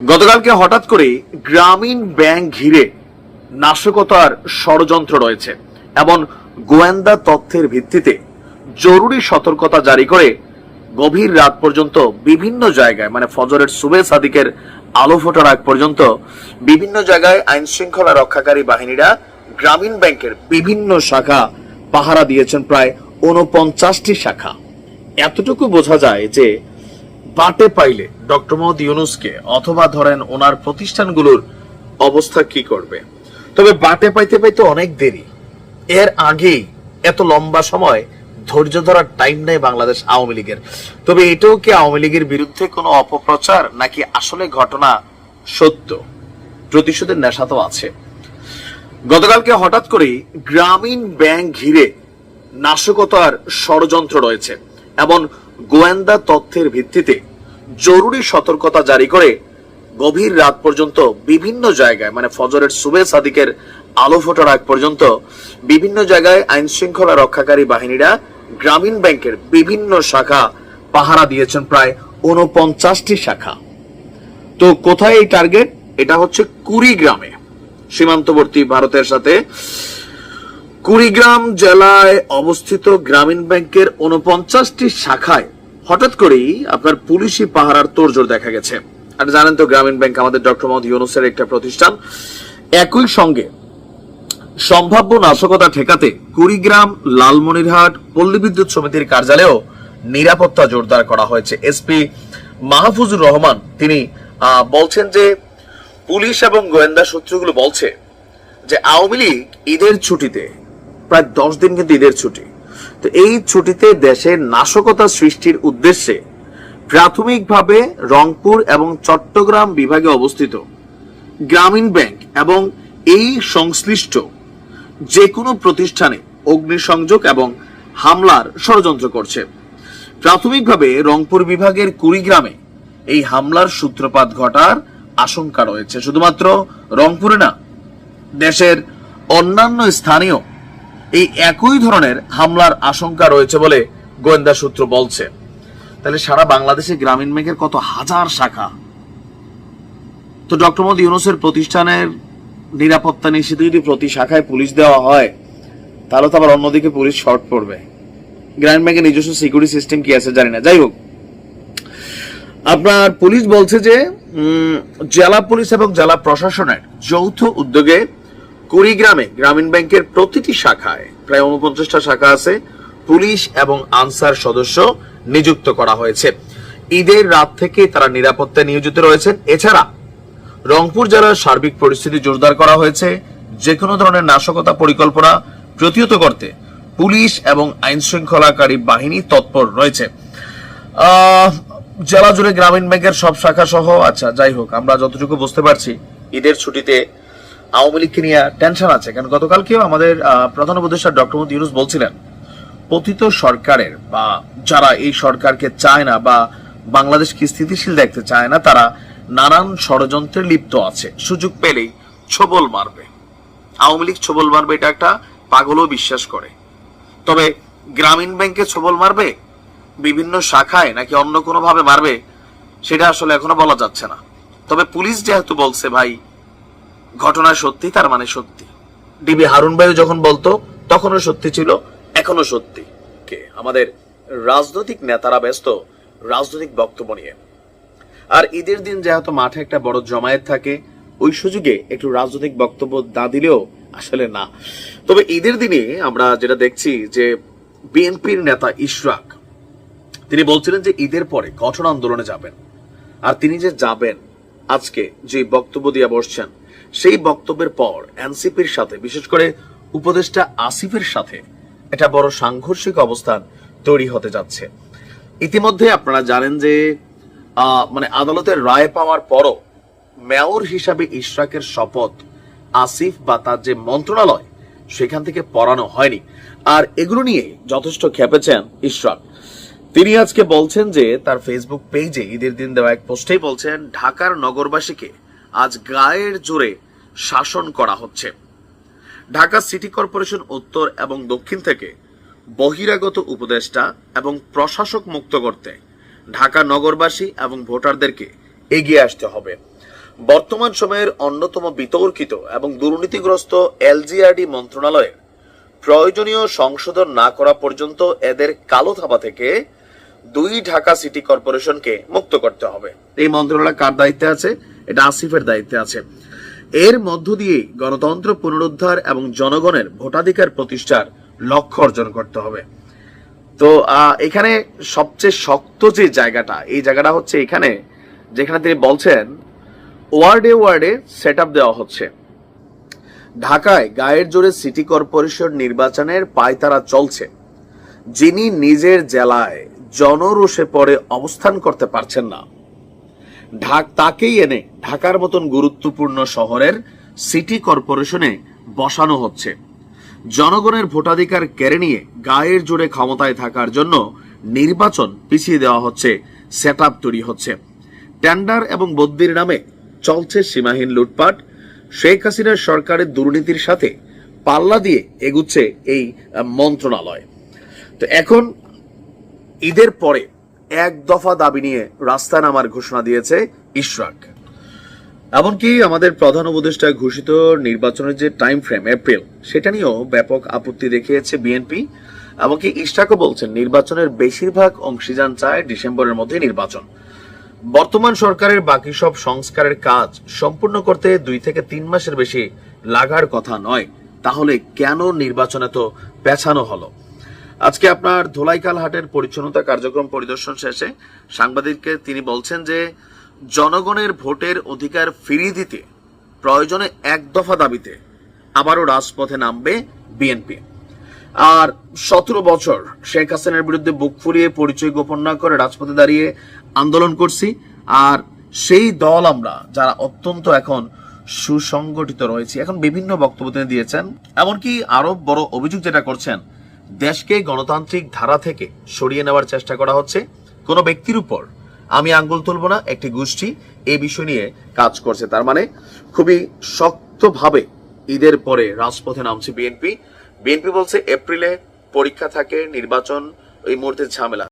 গতকালকে হঠাৎ করে গ্রামীণ ব্যাংক ঘিরে নাশকতার ষড়যন্ত্র রয়েছে, এমন গোয়েন্দা তথ্যের ভিত্তিতে জরুরি সতর্কতা জারি করে গভীর রাত পর্যন্ত বিভিন্ন জায়গায় মানে ফজরের সুবে সাদিকের আলো ফোটার আগ পর্যন্ত বিভিন্ন জায়গায় আইন শৃঙ্খলা রক্ষাকারী বাহিনীরা গ্রামীণ ব্যাংকের বিভিন্ন শাখা পাহারা দিয়েছেন, প্রায় উনপঞ্চাশটি শাখা। এতটুকু বোঝা যায় যে বাটে পাইলে ডক্টর মোহাম্মদ ইউনুসকে অথবা ধরেন ওনার প্রতিষ্ঠানগুলোর অবস্থা কি করবে? তবে বাটে পাইতে পাইতে অনেক দেরি। এর আগেই এত লম্বা সময় ধৈর্য ধরার টাইম নেই বাংলাদেশ আওয়ামী লীগের। তবে এটাও কি আওয়ামী লীগের বিরুদ্ধে কোনো অপপ্রচার, নাকি আসলে ঘটনা সত্য? প্রতিশোধের নেশা তো আছে। গতকালকে হঠাৎ করেই গ্রামীণ ব্যাংক ঘিরে নাশকতার ষড়যন্ত্র রয়েছে এমন গোয়েন্দা তথ্যের ভিত্তিতে জরুরি সতর্কতা জারি করে গভীর রাত পর্যন্ত বিভিন্ন জায়গায় মানে ফজরের সুবে সাদিকের আলো ফোটার আগ পর্যন্ত বিভিন্ন জায়গায় আইন শৃঙ্খলা রক্ষাকারী বাহিনীরা গ্রামীণ ব্যাংকের বিভিন্ন শাখা পাহারা দিয়েছেন, প্রায় উনপঞ্চাশটি শাখা। তো কোথায় এই টার্গেট? এটা হচ্ছে কুড়িগ্রামে। সীমান্তবর্তী ভারতের সাথে কুড়িগ্রাম জেলায় অবস্থিত গ্রামীণ ব্যাংকের উনপঞ্চাশটি শাখায় হঠাৎ করেই আপনার পুলিশি পাহারার তোড়জোড় দেখা গেছে। আর জানেন তো, গ্রামীণ ব্যাংক আমাদের ডক্টর মোহাম্মদ ইউনুসের একটা প্রতিষ্ঠান। একই সঙ্গে সম্ভাব্য নাশকতা ঠেকাতে কুড়িগ্রাম, লালমনিরহাট, পল্লী বিদ্যুৎ সমিতির কার্যালয়েও নিরাপত্তা জোরদার করা হয়েছে। এসপি মাহফুজুর রহমান, তিনি বলছেন যে পুলিশ এবং গোয়েন্দা সূত্রগুলো বলছে যে আওয়ামী লীগ ঈদের ছুটিতে, প্রায় দশ দিন কিন্তু ঈদের ছুটি। তো এই ছুটিতে দেশে নাশকতা সৃষ্টির উদ্দেশ্যে প্রাথমিকভাবে রংপুর এবং চট্টগ্রাম বিভাগে অবস্থিত গ্রামীণ ব্যাংক এবং এই সংশ্লিষ্ট যে কোনো প্রতিষ্ঠানে অগ্নিসংযোগ এবং হামলার ষড়যন্ত্র করছে। প্রাথমিকভাবে রংপুর বিভাগের কুড়িগ্রামে এই হামলার সূত্রপাত ঘটার আশঙ্কা রয়েছে। শুধুমাত্র রংপুরে না, দেশের অন্যান্য স্থানীয় এই একই ধরনের হামলার আশঙ্কা রয়েছে বলে গোয়েন্দা সূত্র বলছে। তাহলে সারা বাংলাদেশে গ্রামীণ ব্যাংকের কত হাজার শাখা? তো ডক্টর মোহাম্মদ ইউনুসের প্রতিষ্ঠানের নিরাপত্তা নিশ্চিত যদি প্রতি শাখায় পুলিশ দেওয়া হয়, তাহলে তো আবার অন্যদিকে পুলিশ শর্ট পড়বে। গ্রামীণ ব্যাংকের নিজস্ব সিকিউরিটি সিস্টেম কি আছে জানি না। যাই হোক, আপনার পুলিশ বলছে যে জেলা পুলিশ এবং জেলা প্রশাসনের যৌথ উদ্যোগে কুড়িগ্রামে গ্রামীণ ব্যাংকের প্রতিটি শাখায় প্রায় উনপঞ্চাশটা শাখা আছে, পুলিশ এবং আনসার সদস্য নিযুক্ত করা হয়েছে। ঈদের রাত থেকে তারা নিরাপত্তায় নিয়োজিত রয়েছেন। এছাড়া রংপুর জেলার সার্বিক পরিস্থিতি জোরদার করা হয়েছে। যে কোনো ধরনের নাশকতা পরিকল্পনা প্রতিহত করতে পুলিশ এবং আইন শৃঙ্খলাকারী বাহিনী তৎপর রয়েছে। জেলা জুড়ে গ্রামীণ ব্যাংকের সব শাখা সহ আচ্ছা যাই হোক, আমরা যতটুকু বুঝতে পারছি, ঈদের ছুটিতে আওয়ামী লীগকে নিয়ে টেনশন আছে। কারণ গতকালকেও আমাদের প্রধান উপদেষ্টা ডক্টর মোহাম্মদ ইউনুস বলছিলেন, পতিত সরকারের বা যারা এই সরকারকে চায় না বা বাংলাদেশকে স্থিতিশীল দেখতে চায় না, তারা নানান ষড়যন্ত্রে লিপ্ত আছে। সুযোগ পেলেই ছবল মারবে। আওয়ামী লীগ ছবল মারবে এটা একটা পাগলও বিশ্বাস করে। তবে গ্রামীণ ব্যাংকে ছবল মারবে? বিভিন্ন শাখায় নাকি অন্য কোনো ভাবে মারবে? সেটা আসলে এখনও বলা যাচ্ছে না। তবে পুলিশ যেহেতু বলছে, ভাই ঘটনা সত্যি, তার মানে সত্যি। ডিবি হারুন ভাইও যখন বলতো, তখনও সত্যি ছিল এখনও সত্যি। কে? আমাদের রাজনৈতিক নেতারা ব্যস্ত, রাজনৈতিক বক্তব্য নিয়ে। আর ঈদের দিন যেহেতু মাঠে একটা বড় জমায়েত থাকে, ওই সুযোগে একটু রাজনৈতিক বক্তব্য না দিলেও আসলে না। তবে ঈদের দিনে আমরা যেটা দেখছি যে বিএনপির নেতা ইশরাক, তিনি বলছিলেন যে ঈদের পরে কঠোর আন্দোলনে যাবেন। আর তিনি যে যাবেন, আজকে যে বক্তব্য দিয়ে বসছেন সেই বক্তব্যের পর এনসিপির সাথে, বিশেষ করে উপদেষ্টা আসিফের সাথে একটা বড় সাংঘর্ষিক অবস্থান তৈরি হতে যাচ্ছে। ইতিমধ্যে আপনারা জানেন যে মানে আদালতের রায় পাওয়ার পরও মেয়র হিসাবে ইশরাকের শপথ আসিফ বা তার যে মন্ত্রণালয়, সেখান থেকে পড়ানো হয়নি। আর এগুলো নিয়ে যথেষ্ট খেপেছেন ইশরাক। তিনি আজকে বলছেন যে, তার ফেসবুক পেজে ঈদের দিন দেওয়া এক পোস্টেই বলছেন, ঢাকার নগরবাসীকে আজ গায়ের জোরে শাসন করা হচ্ছে। ঢাকা সিটি কর্পোরেশন উত্তর এবং দক্ষিণ থেকে বহিরাগত উপদেষ্টা এবং প্রশাসক মুক্ত করতে ঢাকা নগরবাসী এবং ভোটারদেরকে এগিয়ে আসতে হবে। বর্তমান সময়ের অন্যতম বিতর্কিত এবং দুর্নীতিগ্রস্ত এলজিআরডি মন্ত্রণালয়ের প্রয়োজনীয় সংশোধন না করা পর্যন্ত এদের কালো থাবা থেকে দুই ঢাকা সিটি কর্পোরেশনকে মুক্ত করতে হবে। এই মন্ত্রণালয় কার দায়িত্বে আছে? এটা আসিফের দায়িত্বে আছে। এর মধ্য দিয়ে গণতন্ত্র পুনরুদ্ধার এবং জনগণের ভোটাধিকার প্রতিষ্ঠার লক্ষ্য অর্জন করতে হবে। তো এখানে সবচেয়ে শক্ত যে জায়গাটা, এই জায়গাটা হচ্ছে এখানে, যেখানে তিনি বলছেন, ওয়ার্ডে ওয়ার্ডে সেট দেওয়া হচ্ছে। ঢাকায় গায়ের জোরে সিটি কর্পোরেশন নির্বাচনের পায়তারা চলছে। যিনি নিজের জেলায় জনরোষে পড়ে অবস্থান করতে পারছেন না। ঢাক তাকেই এনে ঢাকার মতন গুরুত্বপূর্ণ শহরের সিটি কর্পোরেশনে বসানো হচ্ছে। জনগণের ভোটাধিকার কেড়ে নিয়ে গায়ের জোরে ক্ষমতায় থাকার জন্য নির্বাচন পিছিয়ে দেওয়া হচ্ছে সেট তৈরি হচ্ছে। টেন্ডার এবং বদ্যির নামে চলছে সীমাহীন লুটপাট। শেখ হাসিনার সরকারের দুর্নীতির সাথে পাল্লা দিয়ে এগুচ্ছে এই মন্ত্রণালয়। তো এখন ঈদের পরে এক দফা দাবি নিয়ে রাস্তায় নামার ঘোষণা দিয়েছে ইশরাক। এমনকি আমাদের প্রধান উপদেষ্টা ঘোষিত নির্বাচনের যে টাইম ফ্রেম এপ্রিল সেটা নিয়েও ব্যাপক আপত্তি দেখিয়েছে বিএনপি এমনকি ইশরাকও বলছেন, নির্বাচনের বেশিরভাগ অংশীদার চায় ডিসেম্বরের মধ্যে নির্বাচন। বর্তমান সরকারের বাকি সব সংস্কারের কাজ সম্পূর্ণ করতে দুই থেকে তিন মাসের বেশি লাগার কথা নয়। তাহলে কেন নির্বাচনে তো পেছানো হলো? আজকে আপনার ধোলাইকাল হাটের পরিচ্ছন্নতা কার্যক্রম পরিদর্শন শেষে সাংবাদিককে তিনি বলছেন যে, জনগণের ভোটের অধিকার ফিরিয়ে দিতে প্রয়োজনে এক দফা দাবিতে আবারও রাজপথে নামবে বিএনপি। আর সতেরো বছর শেখ হাসিনার বিরুদ্ধে বুক ফুরিয়ে পরিচয় গোপন না করে রাজপথে দাঁড়িয়ে আন্দোলন করছি, আর সেই দল আমরা যারা অত্যন্ত এখন সুসংগঠিত রয়েছে, এখন বিভিন্ন বক্তব্য তিনি দিয়েছেন, এমনকি আরও বড় অভিযোগ যেটা করছেন দেশকে গণতান্ত্রিক ধারা থেকে সরিয়ে নেওয়ার চেষ্টা করা হচ্ছে। কোনো ব্যক্তির উপর আমি আঙ্গুল তুলব না, একটি গোষ্ঠী এই বিষয় নিয়ে কাজ করছে। তার মানে খুবই শক্তভাবে ঈদের পরে রাজপথে নামছে বিএনপি। বিএনপি বলছে এপ্রিলে পরীক্ষা থাকে, নির্বাচন, এই মুহূর্তে ঝামেলা।